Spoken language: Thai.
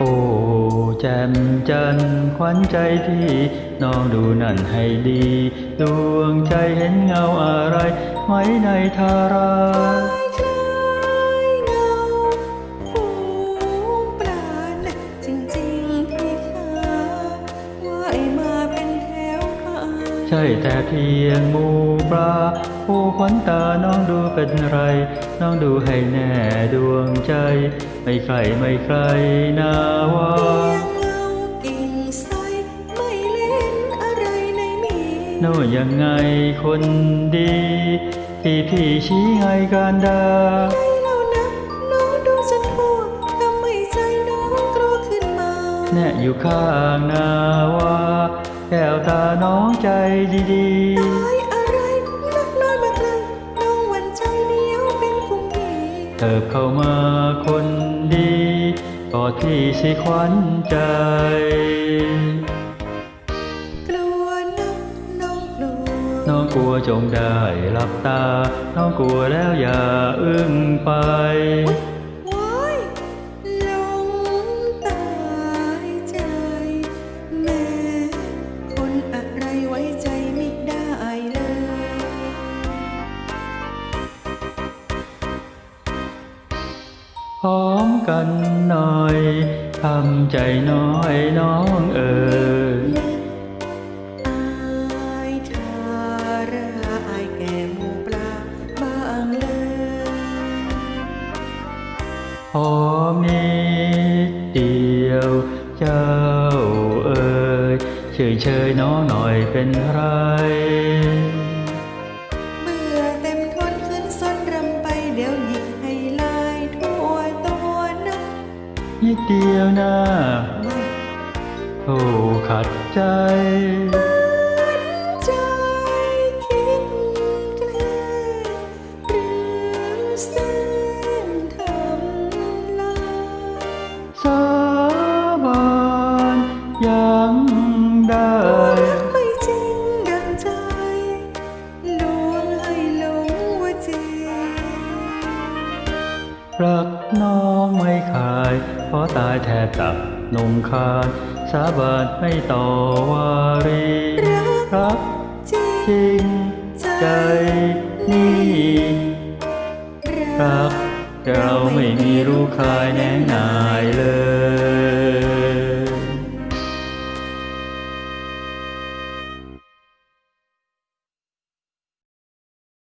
โอ้แจ่มจันทร์ขวัญใจที่น้องดูนั่นให้ดี ดวงใจเห็นเงาอะไรไว้ในทารา ใช่แต่เพียงหมูปลาโอ้ขวัญตาน้องดูเป็นไร น้องดูให้แน่ดวงใจ ไม่ใครไม่ใครนาว่าเพียงเงากิ่งไทรไม่เล่นอะไรในมีโน่ยังไงคนดี ที่พี่ชี้ให้การดาใจเรานะน้องดูฉันกลัวทำให้ใจน้องกลัวขึ้นมาแน่อยู่ข้างนาว่า แก้วตาน้องใจดีตายอะไรนักน้อยมาไกลน้องหวันใจเหนียวเป็นคุมผีๆเถิบเข้ามาคนดีกอดพี่สิขวัญใจ กลัวนักน้องกลัวน้องกลัวจงได้หลับตา น้องกลัวแล้วอย่าอึ้งไปว้าย พร้อมกันหน่อยทำใจน้อยน้องเอ๋ยอายทาราอายแก่หมูปลาบ้างเลยหอมนิดเดียวเจ้าเอ๋ยเฉยเชยน้องหน่อยเป็นไร นิดเดียวนะโอ้ขัดใจ รักน้องไม่ขายเพราะตายแทบตับนงคานสาบานไม่ต่อวารีรักจริจริงใจนี่รักเราไม่มีรู้คายแนงนายเลย